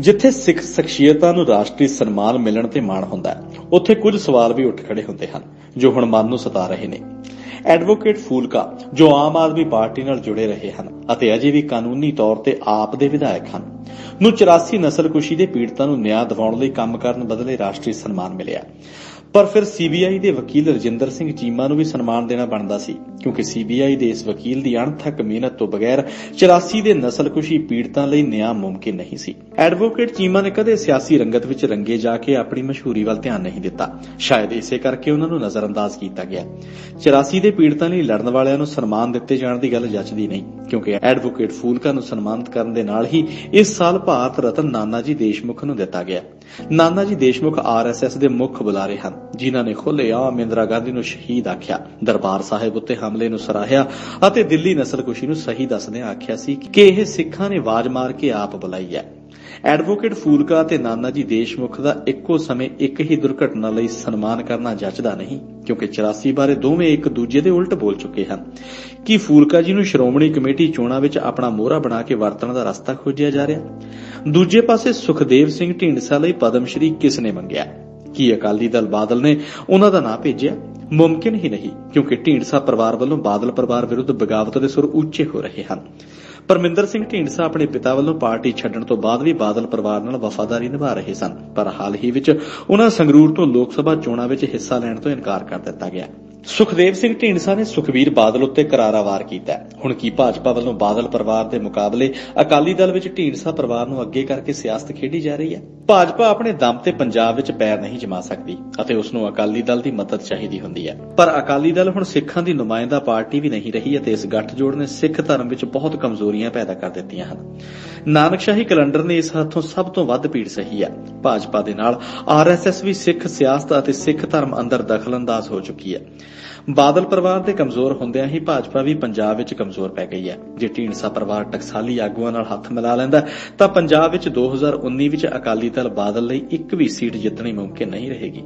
ਜਿੱਥੇ ਸਿੱਖ ਸ਼ਖਸੀਅਤਾਂ ਨੂੰ ਰਾਸ਼ਟਰੀ ਸਨਮਾਨ ਮਿਲਣ ਤੇ ਮਾਣ ਹੁੰਦਾ ਹੈ, ਉੱਥੇ ਕੁਝ ਸਵਾਲ ਵੀ ਉੱਠ ਖੜੇ ਹੁੰਦੇ ਹਨ, ਜੋ ਹੁਣ ਮਨ ਨੂੰ ਸਤਾ ਰਹੇ ਨੇ। ਐਡਵੋਕੇਟ ਫੂਲਕਾ, ਜੋ ਆਮ ਆਦਮੀ ਪਾਰਟੀ ਨਾਲ ਜੁੜੇ ਰਹੇ ਹਨ ਅਤੇ ਅਜੇ ਵੀ ਕਾਨੂੰਨੀ ਤੌਰ ਤੇ ਆਪ ਦੇ ਵਿਧਾਇਕ ਹਨ, ਨੂੰ 84 ਨਸਲਕੁਸ਼ੀ ਦੇ ਪੀੜਤਾਂ ਨੂੰ ਨਿਆਂ ਦਿਵਾਉਣ ਲਈ ਕੰਮ ਕਰਨ ਬਦਲੇ ਰਾਸ਼ਟਰੀ ਸਨਮਾਨ ਮਿਲਿਆ। ਪਰ ਫਿਰ ਸੀਬੀਆਈ ਦੇ ਵਕੀਲ ਰਜਿੰਦਰ ਸਿੰਘ ਚੀਮਾ ਨੂੰ ਵੀ ਸਨਮਾਨ ਦੇਣਾ ਬਣਦਾ ਸੀ, ਕਿਉਂਕਿ ਸੀਬੀਆਈ ਦੇ ਇਸ ਵਕੀਲ ਦੀ ਅਣਥੱਕ ਮਿਹਨਤ ਤੋਂ ਬਗੈਰ 84 ਦੇ ਨਸਲਕੁਸ਼ੀ ਪੀੜਤਾਂ ਲਈ ਨਿਆਂ ਮੁਮਕਿਨ ਨਹੀਂ ਸੀ। ਐਡਵੋਕੇਟ ਚੀਮਾ ਨੇ ਕਦੇ ਸਿਆਸੀ ਰੰਗਤ ਵਿੱਚ ਰੰਗੇ ਜਾ ਕੇ ਆਪਣੀ ਮਸ਼ਹੂਰੀ ਵੱਲ ਧਿਆਨ ਨਹੀਂ ਦਿੱਤਾ। ਸ਼ਾਇਦ ਇਸੇ ਕਰਕੇ ਉਹਨਾਂ ਨੂੰ ਨਜ਼ਰਅੰਦਾਜ਼ ਕੀਤਾ ਗਿਆ। 84 ਦੇ ਪੀੜਤਾਂ ਲਈ ਲੜਨ ਵਾਲਿਆਂ ਨੂੰ ਸਨਮਾਨ ਦਿੱਤੇ ਜਾਣ ਦੀ ਗੱਲ ਜੱਚਦੀ ਨਹੀਂ, ਕਿਉਂਕਿ ਐਡਵੋਕੇਟ ਫੂਲਕਾ ਨੂੰ ਸਨਮਾਨਿਤ ਕਰਨ ਦੇ ਨਾਲ ਹੀ ਇਸ ਸਾਲ ਭਾਰਤ ਰਤਨ ਨਾਨਾ ਜੀ ਦੇਸ਼ਮੁਖ ਨੂੰ ਦਿੱਤਾ ਗਿਆ। ਨਾਨਾ ਜੀ ਦੇਸ਼ਮੁਖ ਆਰਐਸਐਸ ਦੇ ਮੁੱਖ ਬੁਲਾਰੇ ਹਨ, ਜਿਨ੍ਹਾਂ ਨੇ ਖੁੱਲ੍ਹੇਆਮ ਇੰਦਰਾ ਗਾਂਧੀ ਨੂੰ ਸ਼ਹੀਦ ਆਖਿਆ, ਦਰਬਾਰ ਸਾਹਿਬ ਉੱਤੇ ਹਮਲੇ ਨੂੰ ਸਰਾਹਿਆ ਅਤੇ ਦਿੱਲੀ ਨਸਲਕੁਸ਼ੀ ਨੂੰ ਸਹੀ ਦੱਸਦਿਆਂ ਆਖਿਆ ਸੀ ਕਿ ਇਹ ਸਿੱਖਾਂ ਨੇ ਆਵਾਜ਼ ਮਾਰ ਕੇ ਆਪ ਬੁਲਾਈ ਹੈ। ਐਡਵੋਕੇਟ ਫੂਲਕਾ ਤੇ ਨਾਨਾ ਜੀ ਦੇਸ਼ਮੁਖ ਦਾ ਇੱਕੋ ਸਮੇਂ ਇੱਕ ਹੀ ਦੁਰਘਟਨਾ ਲਈ ਸਨਮਾਨ ਕਰਨਾ ਜੱਚਦਾ ਨਹੀਂ, ਕਿਉਂਕਿ 84 ਬਾਰੇ ਦੋਵੇਂ ਇੱਕ ਦੂਜੇ ਦੇ ਉਲਟ ਬੋਲ ਚੁੱਕੇ ਹਨ। ਕੀ ਫੂਲਕਾ ਜੀ ਨੂੰ ਸ਼੍ਰੋਮਣੀ ਕਮੇਟੀ ਚੋਣਾਂ ਵਿੱਚ ਆਪਣਾ ਮੋਹਰਾ ਬਣਾ ਕੇ ਵਰਤਣ ਦਾ ਰਸਤਾ ਖੋਜਿਆ ਜਾ ਰਿਹਾ? ਦੂਜੇ ਪਾਸੇ ਸੁਖਦੇਵ ਸਿੰਘ ਢੀਂਡਸਾ ਲਈ ਪਦਮ ਸ਼੍ਰੀ ਕਿਸ ਨੇ ਮੰਗਿਆ? ਕੀ ਅਕਾਲੀ ਦਲ ਬਾਦਲ ਨੇ ਉਹਨਾਂ ਦਾ ਨਾਂ ਭੇਜਿਆ? ਮੁਮਕਿਨ ਹੀ ਨਹੀਂ, ਕਿਉਂਕਿ ਢੀਂਡਸਾ ਪਰਿਵਾਰ ਵੱਲੋਂ ਬਾਦਲ ਪਰਿਵਾਰ ਵਿਰੁੱਧ ਬਗਾਵਤ ਦੇ ਸੁਰ ਉੱਚੇ ਹੋ ਰਹੇ ਹਨ। ਪਰਮਿੰਦਰ ਸਿੰਘ ਢੀਂਡਸਾ ਆਪਣੇ ਪਿਤਾ ਵੱਲੋਂ ਪਾਰਟੀ ਛੱਡਣ ਤੋਂ ਬਾਅਦ ਵੀ ਬਾਦਲ ਪਰਿਵਾਰ ਨਾਲ ਵਫਾਦਾਰੀ ਨਿਭਾ ਰਹੇ ਸਨ, ਪਰ ਹਾਲ ਹੀ ਵਿੱਚ ਉਹਨਾਂ ਸੰਗਰੂਰ ਤੋਂ ਲੋਕ ਸਭਾ ਚੋਣਾਂ ਵਿੱਚ ਹਿੱਸਾ ਲੈਣ ਤੋਂ ਇਨਕਾਰ ਕਰ ਦਿੱਤਾ ਗਿਆ। ਸੁਖਦੇਵ ਸਿੰਘ ਢੀਂਡਸਾ ਨੇ ਸੁਖਵੀਰ ਬਾਦਲ ਉੱਤੇ ਕਰਾਰਾ ਵਾਰ ਕੀਤਾ ਹੁਣ ਕੀ ਭਾਜਪਾ ਵੱਲੋਂ ਬਾਦਲ ਪਰਿਵਾਰ ਦੇ ਮੁਕਾਬਲੇ ਅਕਾਲੀ ਦਲ ਵਿੱਚ ਢੀਂਡਸਾ ਪਰਿਵਾਰ ਨੂੰ ਅੱਗੇ ਕਰਕੇ ਸਿਆਸਤ ਖੇਡੀ ਜਾ ਰਹੀ ਹੈ? ਭਾਜਪਾ ਆਪਣੇ ਦਮ ਤੇ ਪੰਜਾਬ ਵਿੱਚ ਪੈਰ ਨਹੀਂ ਜਮਾ ਸਕਦੀ ਅਤੇ ਉਸ ਨੂੰ ਅਕਾਲੀ ਦਲ ਦੀ ਮਦਦ ਚਾਹੀਦੀ ਹੁੰਦੀ ਹੈ। ਪਰ ਅਕਾਲੀ ਦਲ ਹੁਣ ਸਿੱਖਾਂ ਦੀ ਨੁਮਾਇੰਦਾ ਪਾਰਟੀ ਵੀ ਨਹੀਂ ਰਹੀ ਅਤੇ ਇਸ ਗੱਠਜੋੜ ਨੇ ਸਿੱਖ ਧਰਮ ਵਿੱਚ ਬਹੁਤ ਕਮਜ਼ੋਰੀਆਂ ਪੈਦਾ ਕਰ ਦਿੱਤੀਆਂ ਹਨ। ਨਾਨਕਸ਼ਾਹੀ ਕੈਲੰਡਰ ਨੇ ਇਸ ਹੱਥੋਂ ਸਭ ਤੋਂ ਵੱਧ ਪੀੜ ਸਹੀ ਹੈ। ਭਾਜਪਾ ਦੇ ਨਾਲ ਆਰਐਸਐਸ ਵੀ ਸਿੱਖ ਸਿਆਸਤ ਅਤੇ ਸਿੱਖ ਧਰਮ ਅੰਦਰ ਦਖਲਅੰਦਾਜ਼ ਹੋ ਚੁੱਕੀ ਹੈ। ਬਾਦਲ ਪਰਿਵਾਰ ਦੇ ਕਮਜ਼ੋਰ ਹੁੰਦਿਆਂ ਹੀ ਭਾਜਪਾ ਵੀ ਪੰਜਾਬ ਵਿੱਚ ਕਮਜ਼ੋਰ ਪੈ ਗਈ ਹੈ। ਜੇ ਢੀਂਡਸਾ ਪਰਿਵਾਰ ਟਕਸਾਲੀ ਆਗੂਆਂ ਨਾਲ ਹੱਥ ਮਿਲਾ ਲੈਂਦਾ ਤਾਂ ਪੰਜਾਬ ਵਿੱਚ 2019 ਵਿੱਚ ਅਕਾਲੀ ਦਲ ਬਾਦਲ ਲਈ ਇੱਕ ਵੀ ਸੀਟ ਜਿੱਤਣੀ ਮੁਮਕਿਨ ਨਹੀਂ ਰਹੇਗੀ।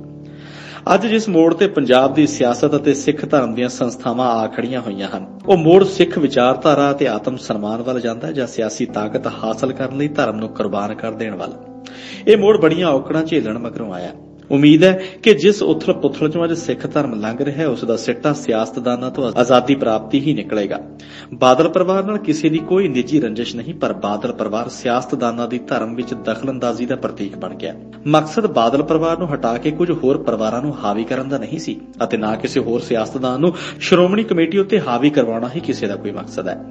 ਅੱਜ ਜਿਸ ਮੋੜ ਤੇ ਪੰਜਾਬ ਦੀ ਸਿਆਸਤ ਅਤੇ ਸਿੱਖ ਧਰਮ ਦੀਆਂ ਸੰਸਥਾਵਾਂ ਆ ਖੜੀਆਂ ਹੋਈਆਂ ਹਨ, ਉਹ ਮੋੜ ਸਿੱਖ ਵਿਚਾਰਧਾਰਾ ਅਤੇ ਆਤਮ ਸਨਮਾਨ ਵੱਲ ਜਾਂਦਾ ਹੈ ਜਾਂ ਸਿਆਸੀ ਤਾਕਤ ਹਾਸਲ ਕਰਨ ਲਈ ਧਰਮ ਨੂੰ ਕੁਰਬਾਨ ਕਰ ਦੇਣ ਵੱਲ। ਇਹ ਮੋੜ ਬੜੀਆਂ ਔਕੜਾਂ ਝੇਲਣ ਮਗਰੋਂ ਆਇਆ ਉਮੀਦ ਹੈ ਕਿ ਜਿਸ ਉਥਲ ਪੁਥਲ ਚੋਂ ਅੱਜ ਸਿੱਖ ਧਰਮ ਲੰਘ ਰਿਹਾ ਹੈ, ਉਸ ਦਾ ਸਿੱਟਾ ਸਿਆਸਤਦਾਨਾਂ ਤੋਂ ਆਜ਼ਾਦੀ ਪ੍ਰਾਪਤੀ ਹੀ ਨਿਕਲੇਗਾ। ਬਾਦਲ ਪਰਿਵਾਰ ਨਾਲ ਕਿਸੇ ਦੀ ਕੋਈ ਨਿੱਜੀ ਰੰਜਿਸ਼ ਨਹੀਂ, ਪਰ ਬਾਦਲ ਪਰਿਵਾਰ ਸਿਆਸਤਦਾਨਾਂ ਦੀ ਧਰਮ ਵਿੱਚ ਦਖਲਅੰਦਾਜ਼ੀ ਦਾ ਪ੍ਰਤੀਕ ਬਣ ਗਿਆ। ਮਕਸਦ ਬਾਦਲ ਪਰਿਵਾਰ ਨੂੰ ਹਟਾ ਕੇ ਕੁਝ ਹੋਰ ਪਰਿਵਾਰਾਂ ਨੂੰ ਹਾਵੀ ਕਰਨ ਦਾ ਨਹੀਂ ਸੀ, ਅਤੇ ਨਾ ਕਿਸੇ ਹੋਰ ਸਿਆਸਤਦਾਨ ਨੂੰ ਸ਼੍ਰੋਮਣੀ ਕਮੇਟੀ ਉੱਤੇ ਹਾਵੀ ਕਰਵਾਉਣਾ ਹੀ ਕਿਸੇ ਦਾ ਕੋਈ ਮਕਸਦ ਹੈ।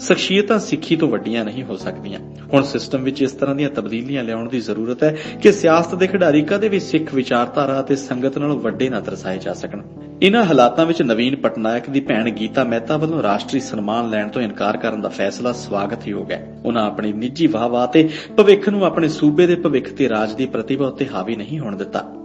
ਸ਼ਖਸੀਅਤਾਂ ਸਿੱਖੀ ਤੋਂ ਵੱਡੀਆਂ ਨਹੀਂ ਹੋ ਸਕਦੀਆਂ। ਹੁਣ ਸਿਸਟਮ ਵਿੱਚ ਇਸ ਤਰ੍ਹਾਂ ਦੀਆਂ ਤਬਦੀਲੀਆਂ ਲਿਆਉਣ ਦੀ ਜ਼ਰੂਰਤ ਹੈ ਕਿ ਸਿਆਸਤ ਦੇ ਖਿਡਾਰੀ ਕਦੇ ਵੀ ਸਿੱਖ ਵਿਚਾਰਧਾਰਾ ਅਤੇ ਸੰਗਤ ਨਾਲੋਂ ਵੱਡੇ ਨਾ ਦਰਸਾਏ ਜਾ ਸਕਣ। ਇਨ੍ਹਾਂ ਹਾਲਾਤਾਂ ਵਿੱਚ ਨਵੀਨ ਪਟਨਾਇਕ ਦੀ ਭੈਣ ਗੀਤਾ ਮਹਿਤਾ ਵੱਲੋਂ ਰਾਸ਼ਟਰੀ ਸਨਮਾਨ ਲੈਣ ਤੋਂ ਇਨਕਾਰ ਕਰਨ ਦਾ ਫੈਸਲਾ ਸਵਾਗਤਯੋਗ ਹੈ। ਉਹਨਾਂ ਆਪਣੀ ਨਿੱਜੀ ਵਾਹਵਾਹ ਤੇ ਭਵਿੱਖ ਨੂੰ ਆਪਣੇ ਸੂਬੇ ਦੇ ਭਵਿੱਖ ਤੇ ਰਾਜ ਦੀ ਪ੍ਰਤਿਭਾ ਉੱਤੇ ਹਾਵੀ ਨਹੀਂ ਹੋਣ ਦਿੱਤਾ।